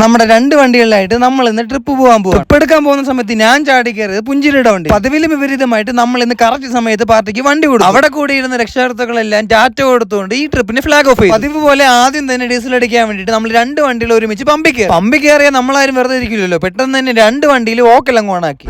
നമ്മുടെ രണ്ട് വണ്ടികളിലായിട്ട് നമ്മൾ ഇന്ന് ട്രിപ്പ് പോകാൻ പോകും ട്രിപ്പ് എടുക്കാൻ പോകുന്ന സമയത്ത് ഞാൻ ചാടി കയറിയത് പുഞ്ചിരിയുടെ വണ്ടി. പതിവിലും വിപരീതമായിട്ട് നമ്മൾ ഇന്ന് കറക്റ്റ് സമയത്ത് പാർട്ടിക്ക് വണ്ടി കൊടുക്കും അവിടെ കൂടി ഇരുന്ന രക്ഷകർത്താക്കളെല്ലാം ടാറ്റ കൊടുത്തുകൊണ്ട് ഈ ട്രിപ്പിന് ഫ്ലാഗ് ഓഫ് ചെയ്തു. പതിവ് പോലെ ആദ്യം തന്നെ ഡീസൽ അടിക്കാൻ വേണ്ടിയിട്ട് നമ്മൾ രണ്ട് വണ്ടികൾ ഒരുമിച്ച് പമ്പിൽ കയറി. പമ്പിൽ കയറിയാൽ നമ്മളാരും വെറുതെ ഇരിക്കില്ലല്ലോ. പെട്ടെന്ന് തന്നെ രണ്ട് വണ്ടിയിൽ ഓക്കെല്ലാം ഓണാക്കി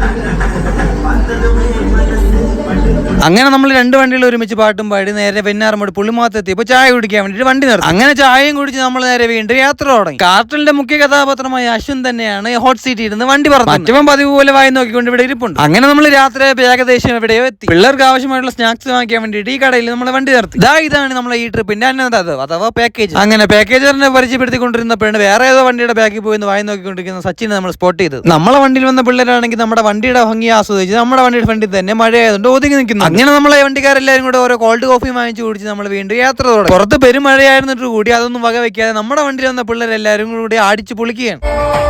അങ്ങനെ നമ്മൾ രണ്ട് വണ്ടികൾ ഒരുമിച്ച് പാട്ടും പാടി നേരെ പെന്നാറമ്പോട് പുള്ളിമാത്തെത്തി ഇപ്പൊ ചായ കുടിക്കാൻ വേണ്ടിയിട്ട് വണ്ടി നിർത്തി. അങ്ങനെ ചായയും കുടിച്ച് നമ്മൾ നേരെ വീണ്ടും യാത്ര തുടങ്ങി. കാർട്ടലിന്റെ മുഖ്യ കഥാപാത്രമായ അശ്വൻ തന്നെയാണ് ഹോട്ട് സീറ്റിൽ ഇരുന്ന് വണ്ടി പറഞ്ഞു മറ്റവൻ പതിവ് പോലെ വായി നോക്കിക്കൊണ്ട് ഇവിടെ ഇരിപ്പുണ്ട് അങ്ങനെ നമ്മൾ രാത്രി ഏകദേശം എവിടെയോ എത്തി പിള്ളേർക്ക് ആവശ്യമായിട്ടുള്ള സ്നാക്സ് വാങ്ങിക്കാൻ വേണ്ടിയിട്ട് ഈ കടയിൽ നമ്മൾ വണ്ടി നിർത്തി ഇതാ ഇതാണ് നമ്മളെ ഈ ട്രിപ്പിന്റെ അന്നദാത അഥവാ പാക്കേജ് അങ്ങനെ പാക്കേജറിനെ പരിചയപ്പെടുത്തിക്കൊണ്ടിരുന്നപ്പോഴാണ് വേറെ ഏതോ വണ്ടിയുടെ ബാക്കിൽ പോയി വായി നോക്കിക്കൊണ്ടിരിക്കുന്ന സച്ചിനെ നമ്മൾ സ്പോട്ട് ചെയ്തത് നമ്മളെ വണ്ടിയിൽ വന്ന പിള്ളേരാണെങ്കിൽ നമ്മുടെ വണ്ടിയുടെ ഭംഗി ആസ്വദിച്ച് നമ്മുടെ വണ്ടിയുടെ ഫ്രണ്ടിൽ തന്നെ മഴയായതുകൊണ്ട് ഒതുങ്ങി നിൽക്കുന്നു അങ്ങനെ നമ്മളെ വണ്ടിക്കാരെല്ലാവരും കൂടെ ഓരോ കോൾഡ് കോഫി വാങ്ങിച്ചു കുടിച്ച് നമ്മൾ വീണ്ടും യാത്ര തുടങ്ങി പുറത്ത് പെരുമഴയായിരുന്നിട്ട് കൂടി അതൊന്നും വക വെക്കാതെ നമ്മുടെ വണ്ടിയിൽ വന്ന പിള്ളേരെല്ലാവരും കൂടി അടിച്ചു പൊളിക്കുകയാണ്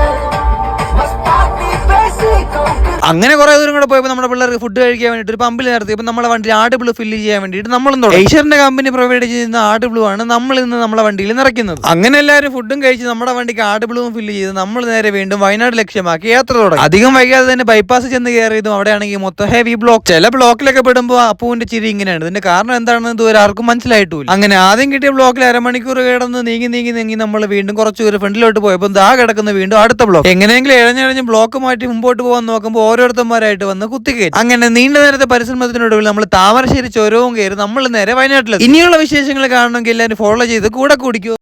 അങ്ങനെ കുറെ ദൂരം കൂടെ പോയപ്പോൾ നമ്മുടെ പിള്ളേർക്ക് ഫുഡ് കഴിക്കാൻ വേണ്ടിയിട്ട് ഒരു പമ്പിൽ നിർത്തിയപ്പോൾ നമ്മുടെ വണ്ടി ആട് ബ്ലൂ ഫില്ല് ചെയ്യാൻ വേണ്ടിയിട്ട് നമ്മളും തുടങ്ങി. ഏഷ്യറിന്റെ കമ്പനി പ്രൊവൈഡ് ചെയ്യുന്ന ആട് ബ്ലൂ ആണ് നമ്മൾ ഇന്ന് നമ്മുടെ വണ്ടിയിൽ നിറയ്ക്കുന്നത്. അങ്ങനെ എല്ലാവരും ഫുഡും കഴിച്ച് നമ്മുടെ വണ്ടിക്ക് ആട് ബ്ലൂവും ഫില്ല് ചെയ്ത് നമ്മൾ നേരെ വീണ്ടും വയനാട് ലക്ഷ്യമാക്കി യാത്ര തുടങ്ങി. അധികം വൈകാതെ തന്നെ ബൈപ്പാസ് ചെന്ന് കയറിയതും അവിടെയാണെങ്കിൽ മൊത്തം ഹെവി ബ്ലോക്ക് ചില ബ്ലോക്കിലൊക്കെ പെടുമ്പോൾ അപ്പുവിന്റെ ചിരി ഇങ്ങനെയാണ്. ഇതിന്റെ കാരണം എന്താണെന്ന് ഇതുവരെ ആർക്കും മനസ്സിലായിട്ടില്ല. അങ്ങനെ ആദ്യം കിട്ടിയ ബ്ലോക്കിൽ അരമണിക്കൂർ കിടന്ന് നീങ്ങി നീങ്ങി നീങ്ങി നമ്മൾ വീണ്ടും കുറച്ച് ദൂരം ഫ്രണ്ടിലോട്ട് പോയപ്പോൾ ദാ കിടക്കുന്ന വീണ്ടും അടുത്ത ബ്ലോക്ക് എങ്ങനെയെങ്കിലും ഇഴഞ്ഞിഴഞ്ഞ് ബ്ലോക്ക് മാറ്റി മുമ്പോട്ട് പോകാൻ നോക്കുമ്പോൾ ഓരോരുത്തന്മാരായിട്ട് വന്ന് കുത്തിക്കയറ്റി അങ്ങനെ നീണ്ട നേരത്തെ പരിശ്രമത്തിനൊടുവിൽ നമ്മൾ താമരശ്ശേരി ചുരവും കയറി നമ്മൾ നേരെ വയനാട്ടിലെത്തി. ഇനിയുള്ള വിശേഷങ്ങൾ കാണണമെങ്കിൽ എല്ലാവരും ഫോളോ ചെയ്ത് കൂടെ കുടിക്കൂ.